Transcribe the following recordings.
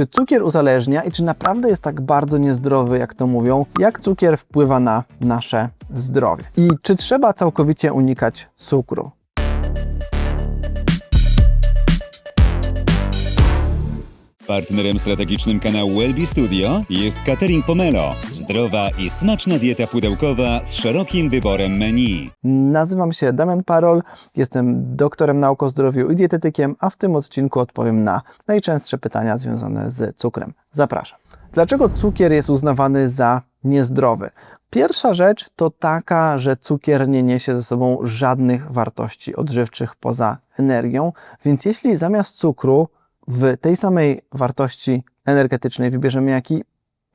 Czy cukier uzależnia i czy naprawdę jest tak bardzo niezdrowy, jak to mówią? Jak cukier wpływa na nasze zdrowie? I czy trzeba całkowicie unikać cukru? Partnerem strategicznym kanału Wellbe Studio jest Catering Pomelo. Zdrowa i smaczna dieta pudełkowa z szerokim wyborem menu. Nazywam się Damian Parol, jestem doktorem nauk o zdrowiu i dietetykiem, a w tym odcinku odpowiem na najczęstsze pytania związane z cukrem. Zapraszam. Dlaczego cukier jest uznawany za niezdrowy? Pierwsza rzecz to taka, że cukier nie niesie ze sobą żadnych wartości odżywczych poza energią, więc jeśli zamiast cukru w tej samej wartości energetycznej wybierzemy jaki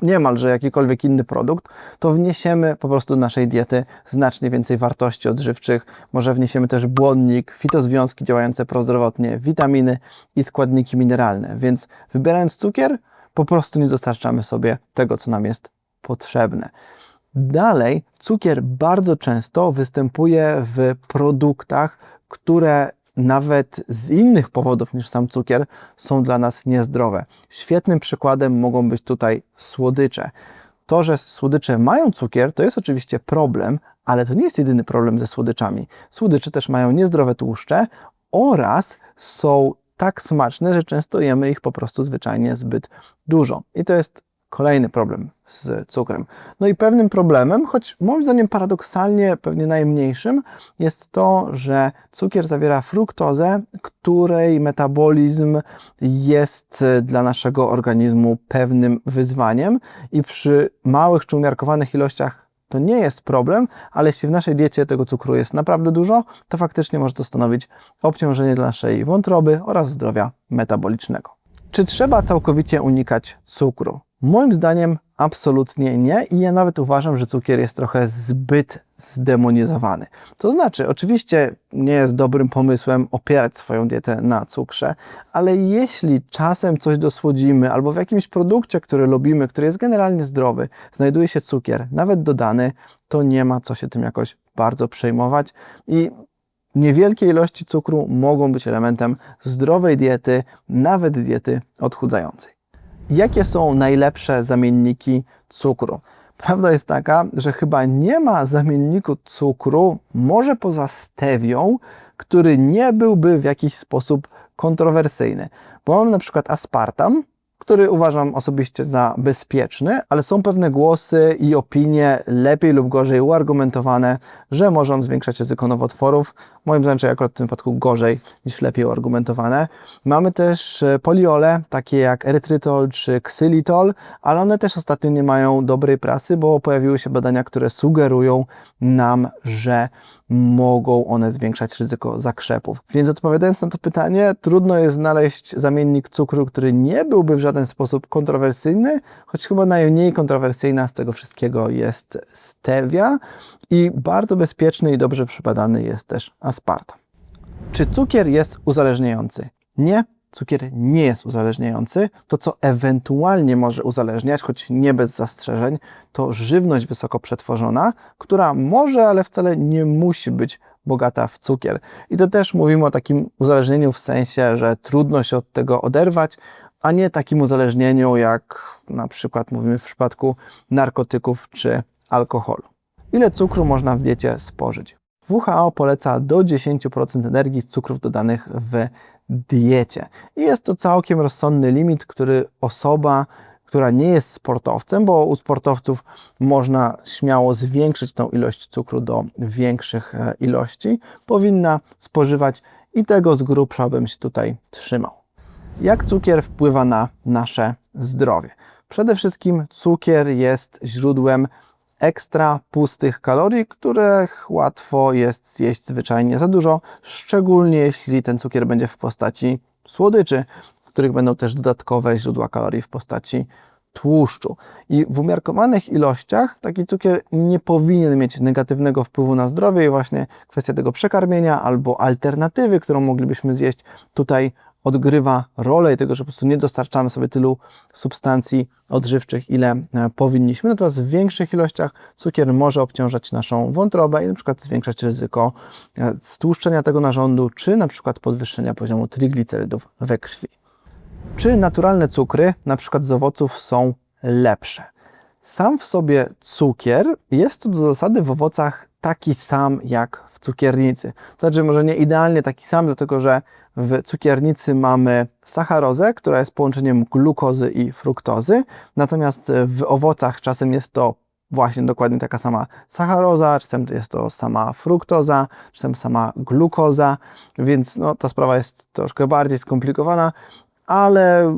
niemalże jakikolwiek inny produkt, to wniesiemy po prostu do naszej diety znacznie więcej wartości odżywczych. Może wniesiemy też błonnik, fitozwiązki działające prozdrowotnie, witaminy i składniki mineralne. Więc wybierając cukier, po prostu nie dostarczamy sobie tego, co nam jest potrzebne. Dalej, cukier bardzo często występuje w produktach, które nawet z innych powodów niż sam cukier są dla nas niezdrowe. Świetnym przykładem mogą być tutaj słodycze. To, że słodycze mają cukier, to jest oczywiście problem, ale to nie jest jedyny problem ze słodyczami. Słodycze też mają niezdrowe tłuszcze oraz są tak smaczne, że często jemy ich po prostu zwyczajnie zbyt dużo. I to jest kolejny problem z cukrem. No i pewnym problemem, choć moim zdaniem paradoksalnie pewnie najmniejszym, jest to, że cukier zawiera fruktozę, której metabolizm jest dla naszego organizmu pewnym wyzwaniem i przy małych czy umiarkowanych ilościach to nie jest problem, ale jeśli w naszej diecie tego cukru jest naprawdę dużo, to faktycznie może to stanowić obciążenie dla naszej wątroby oraz zdrowia metabolicznego. Czy trzeba całkowicie unikać cukru? Moim zdaniem absolutnie nie i ja nawet uważam, że cukier jest trochę zbyt zdemonizowany. To znaczy, oczywiście nie jest dobrym pomysłem opierać swoją dietę na cukrze, ale jeśli czasem coś dosłodzimy albo w jakimś produkcie, który lubimy, który jest generalnie zdrowy, znajduje się cukier, nawet dodany, to nie ma co się tym jakoś bardzo przejmować i Niewielkie ilości cukru mogą być elementem zdrowej diety, nawet diety odchudzającej. Jakie są najlepsze zamienniki cukru? Prawda jest taka, że chyba nie ma zamienniku cukru, może poza stewią, który nie byłby w jakiś sposób kontrowersyjny. Bo mamy na przykład aspartam, który uważam osobiście za bezpieczny, ale są pewne głosy i opinie lepiej lub gorzej uargumentowane, że może on zwiększać ryzyko nowotworów. Moim zdaniem, akurat w tym wypadku gorzej niż lepiej uargumentowane. Mamy też e, poliole, takie jak erytrytol czy ksylitol, ale one też ostatnio nie mają dobrej prasy, bo pojawiły się badania, które sugerują nam, że mogą one zwiększać ryzyko zakrzepów. Więc odpowiadając na to pytanie, trudno jest znaleźć zamiennik cukru, który nie byłby w żaden sposób kontrowersyjny, choć chyba najmniej kontrowersyjna z tego wszystkiego jest stevia i bardzo bezpieczny i dobrze przebadany jest też aspartam. Czy cukier jest uzależniający? Nie, cukier nie jest uzależniający. To, co ewentualnie może uzależniać, choć nie bez zastrzeżeń, to żywność wysoko przetworzona, która może, ale wcale nie musi być bogata w cukier. I to też mówimy o takim uzależnieniu w sensie, że trudno się od tego oderwać, a nie takim uzależnieniu, jak na przykład mówimy w przypadku narkotyków czy alkoholu. Ile cukru można w diecie spożyć? WHO poleca do 10% energii z cukrów dodanych w diecie. I jest to całkiem rozsądny limit, który osoba, która nie jest sportowcem, bo u sportowców można śmiało zwiększyć tą ilość cukru do większych e, ilości, powinna spożywać i tego z grubsza bym się tutaj trzymał. Jak cukier wpływa na nasze zdrowie? Przede wszystkim cukier jest źródłem ekstra pustych kalorii, których łatwo jest zjeść zwyczajnie za dużo, szczególnie jeśli ten cukier będzie w postaci słodyczy, w których będą też dodatkowe źródła kalorii w postaci tłuszczu. I w umiarkowanych ilościach taki cukier nie powinien mieć negatywnego wpływu na zdrowie i właśnie kwestia tego przekarmienia albo alternatywy, którą moglibyśmy zjeść tutaj odgrywa rolę i tego, że po prostu nie dostarczamy sobie tylu substancji odżywczych, ile e, powinniśmy. Natomiast w większych ilościach cukier może obciążać naszą wątrobę i na przykład zwiększać ryzyko e, stłuszczenia tego narządu, czy na przykład podwyższenia poziomu triglicerydów we krwi. Czy naturalne cukry, na przykład z owoców, są lepsze? Sam w sobie cukier jest do zasady w owocach taki sam jak w cukiernicy. To znaczy, może nie idealnie taki sam, dlatego że w cukiernicy mamy sacharozę, która jest połączeniem glukozy i fruktozy, natomiast w owocach czasem jest to właśnie dokładnie taka sama sacharoza, czasem jest to sama fruktoza, czasem sama glukoza, więc no, ta sprawa jest troszkę bardziej skomplikowana, ale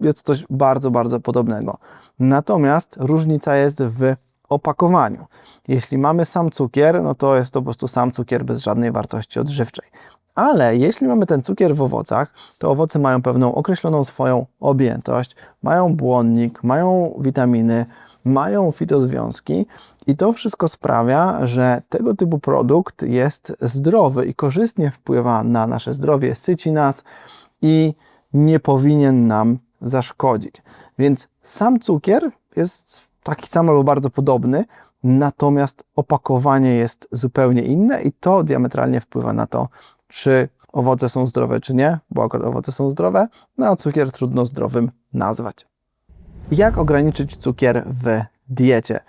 jest coś bardzo, bardzo podobnego. Natomiast różnica jest w opakowaniu. Jeśli mamy sam cukier, no to jest to po prostu sam cukier bez żadnej wartości odżywczej. Ale jeśli mamy ten cukier w owocach, to owoce mają pewną określoną swoją objętość, mają błonnik, mają witaminy, mają fitozwiązki i to wszystko sprawia, że tego typu produkt jest zdrowy i korzystnie wpływa na nasze zdrowie, syci nas i nie powinien nam zaszkodzić. Więc sam cukier jest taki sam albo bardzo podobny, natomiast opakowanie jest zupełnie inne i to diametralnie wpływa na to, czy owoce są zdrowe, czy nie, bo akurat owoce są zdrowe, no a cukier trudno zdrowym nazwać. Jak ograniczyć cukier w diecie?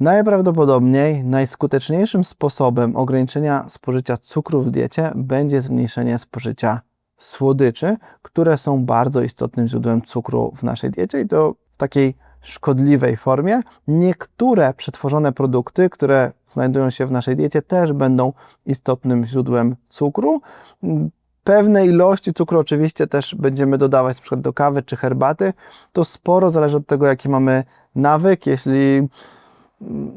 Najprawdopodobniej najskuteczniejszym sposobem ograniczenia spożycia cukru w diecie będzie zmniejszenie spożycia słodyczy, które są bardzo istotnym źródłem cukru w naszej diecie i to takiej szkodliwej formie. Niektóre przetworzone produkty, które znajdują się w naszej diecie, też będą istotnym źródłem cukru. Pewne ilości cukru oczywiście też będziemy dodawać przykład do kawy czy herbaty. To sporo zależy od tego, jaki mamy nawyk. Jeśli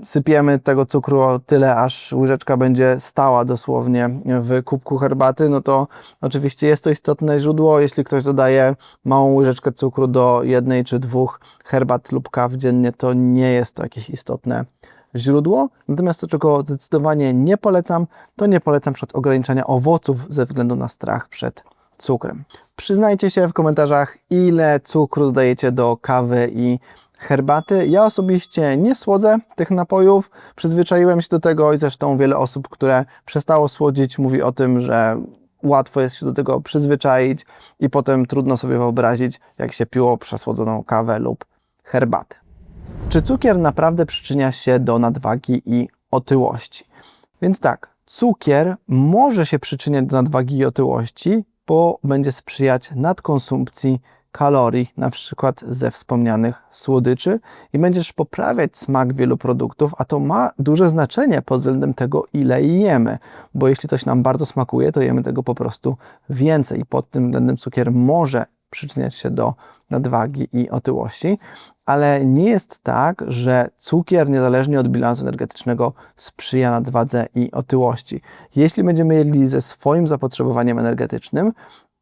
sypiemy tego cukru o tyle, aż łyżeczka będzie stała dosłownie w kubku herbaty, no to oczywiście jest to istotne źródło. Jeśli ktoś dodaje małą łyżeczkę cukru do jednej czy dwóch herbat lub kaw dziennie, to nie jest to jakieś istotne źródło. Natomiast to, czego zdecydowanie nie polecam, to nie polecam przed ograniczania owoców ze względu na strach przed cukrem. Przyznajcie się w komentarzach, ile cukru dodajecie do kawy i herbaty. Ja osobiście nie słodzę tych napojów, przyzwyczaiłem się do tego i zresztą wiele osób, które przestało słodzić, mówi o tym, że łatwo jest się do tego przyzwyczaić i potem trudno sobie wyobrazić, jak się piło przesłodzoną kawę lub herbatę. Czy cukier naprawdę przyczynia się do nadwagi i otyłości? Więc tak, cukier może się przyczyniać do nadwagi i otyłości, bo będzie sprzyjać nadkonsumpcji kalorii, na przykład ze wspomnianych słodyczy i będziesz poprawiać smak wielu produktów, a to ma duże znaczenie pod względem tego, ile jemy, bo jeśli coś nam bardzo smakuje, to jemy tego po prostu więcej pod tym względem cukier może przyczyniać się do nadwagi i otyłości, ale nie jest tak, że cukier niezależnie od bilansu energetycznego sprzyja nadwadze i otyłości. Jeśli będziemy jedli ze swoim zapotrzebowaniem energetycznym,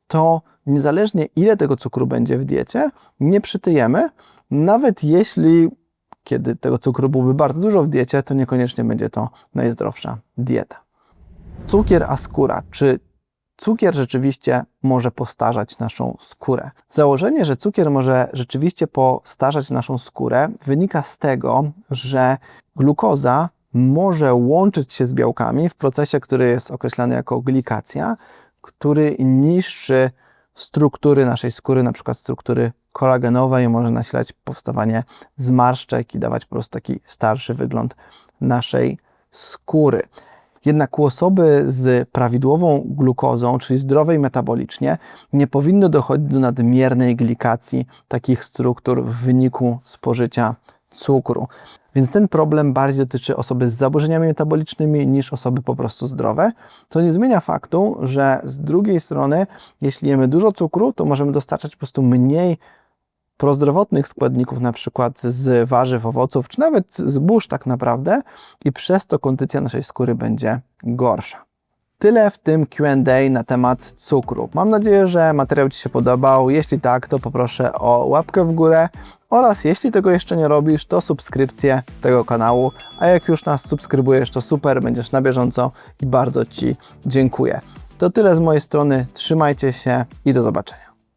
to niezależnie ile tego cukru będzie w diecie, nie przytyjemy, nawet jeśli kiedy tego cukru byłoby bardzo dużo w diecie, to niekoniecznie będzie to najzdrowsza dieta. Cukier a skóra. Czy cukier rzeczywiście może postarzać naszą skórę? Założenie, że cukier może rzeczywiście postarzać naszą skórę, wynika z tego, że glukoza może łączyć się z białkami w procesie, który jest określany jako glikacja, który niszczy struktury naszej skóry, na przykład struktury kolagenowe i może nasilać powstawanie zmarszczek i dawać po prostu taki starszy wygląd naszej skóry. Jednak u osoby z prawidłową glukozą, czyli zdrowej metabolicznie, nie powinno dochodzić do nadmiernej glikacji takich struktur w wyniku spożycia cukru. Więc ten problem bardziej dotyczy osoby z zaburzeniami metabolicznymi niż osoby po prostu zdrowe, co nie zmienia faktu, że z drugiej strony, jeśli jemy dużo cukru, to możemy dostarczać po prostu mniej prozdrowotnych składników, na przykład z warzyw, owoców, czy nawet z burz tak naprawdę i przez to kondycja naszej skóry będzie gorsza. Tyle w tym QA na temat cukru. Mam nadzieję, że materiał Ci się podobał. Jeśli tak, to poproszę o łapkę w górę oraz jeśli tego jeszcze nie robisz, to subskrypcję tego kanału. A jak już nas subskrybujesz, to super, będziesz na bieżąco i bardzo Ci dziękuję. To tyle z mojej strony. Trzymajcie się i do zobaczenia.